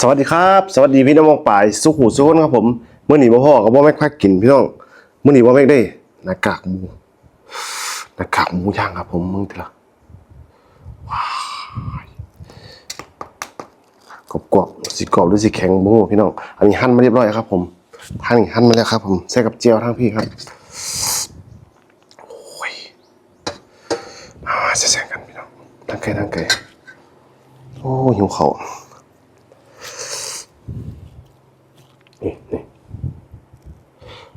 สวัสดีครับ สวัสดีพี่น้องมองป่ายสุขุสุขนครับผมเมื่อหนีบ่พ่อกับบ่แม่ควักกินพี่น้องเมื่อหนีบ่แม่ได้หน้ากากหมูหน้ากากหมูย่างครับผมมึงเถอะว้ากรอบกรอบสิกรอบหรือสิแข็งบูพี่น้องอันนี้หั่นมาเรียบร้อยครับ ผมทางนี้หั่นมาแล้วครับ ผมใส่กับเจียวทางพี่ครับโอ้ยมาแซ่กันพี่น้องทั้งไก่ทั้งไก่โอ้หิวเข้าว นี่นี่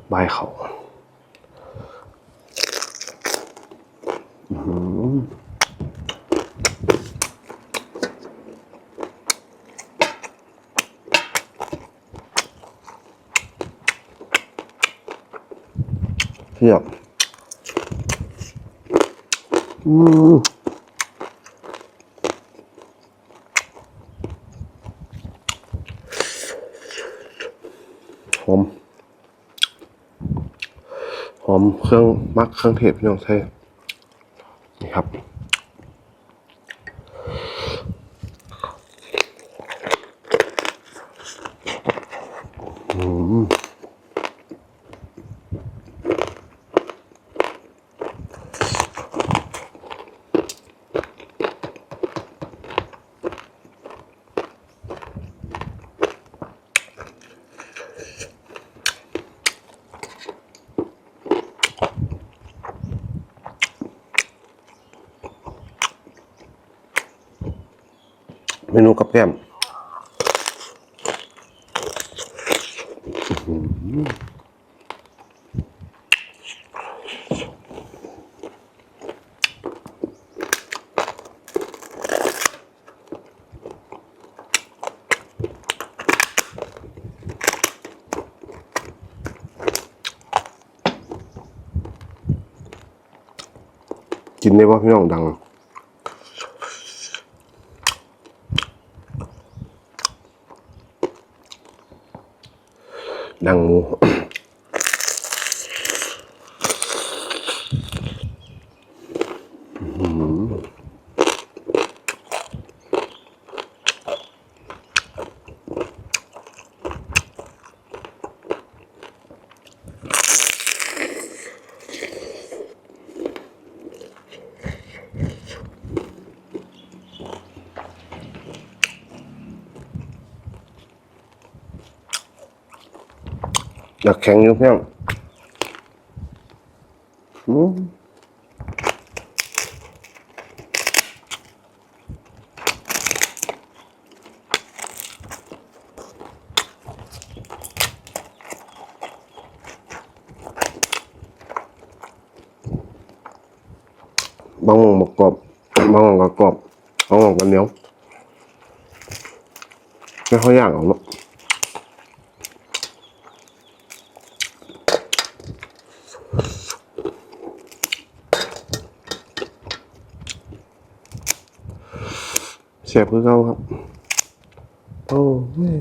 ใบายเขาอือเทียบอืมหอม ห อมเครื่องมักเครื่องเทศพี่น้องใช่นี่ครับ อืม นูกับแก้มกินได้ป่ะพี่น้องดัง ดัง อยากแข็งอยู่เพียงอืมบางหมองบกกรอบบางหมองก็กรอบบางหมองก็เหนียวไม่ค่อยย่างออกเนอะ เสียบคือเขาครับ โอ้ย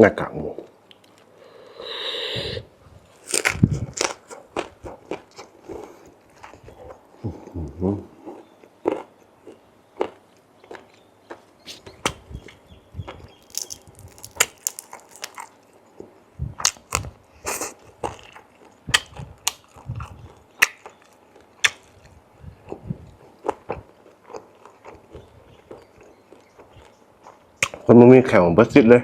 หน้ากากหมู คนมึงมีแข่งเบิร์ซิตเลย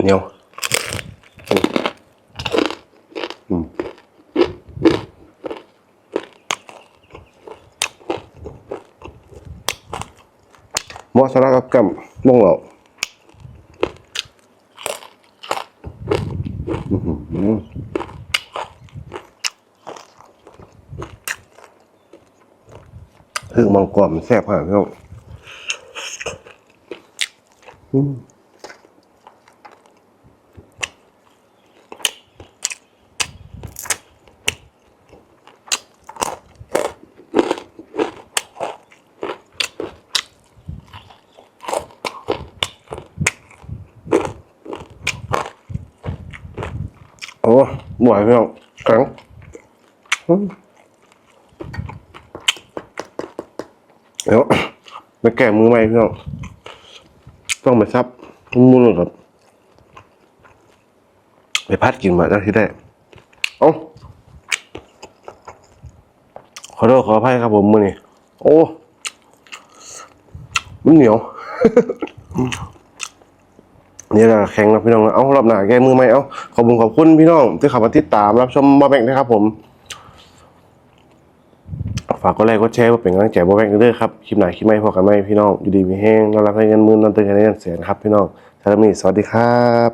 เหนียวมอสลากับแกมบ้งเหล่าอื้อหือคือ มังกรมแซ่บมากพี่น้องโอ้บ่อยพี่น้องแข็ง อืมเดี๋ยวไปแก้มือใหม่พี่น้องต้องไปซับมุนๆก่อนไปพัดกินมาได้ที่ได้เอ้าขอโทษขออภัยครับผมมือนี่โอ้มันเหนียวนี่แหละแข็งนะพี่น้องนะเอารอบหน้าแก้มือไหมเอาขอบคุณขอบคุณพี่น้องที่ขับมาติดตามรับชมบอแบงนะครับผม ฝากกดไลค์กดแชร์เพื่อเป็นกำลังใจบอแบงด้วยครับ คลิปไหนคลิปไม่พอกันไหมพี่น้อง อยู่ดีมีแห้งนอนรับให้เงินมือนนอนตื่นกันได้เงินเสียนะครับพี่น้องสำหรับวันนี้สวัสดีครับ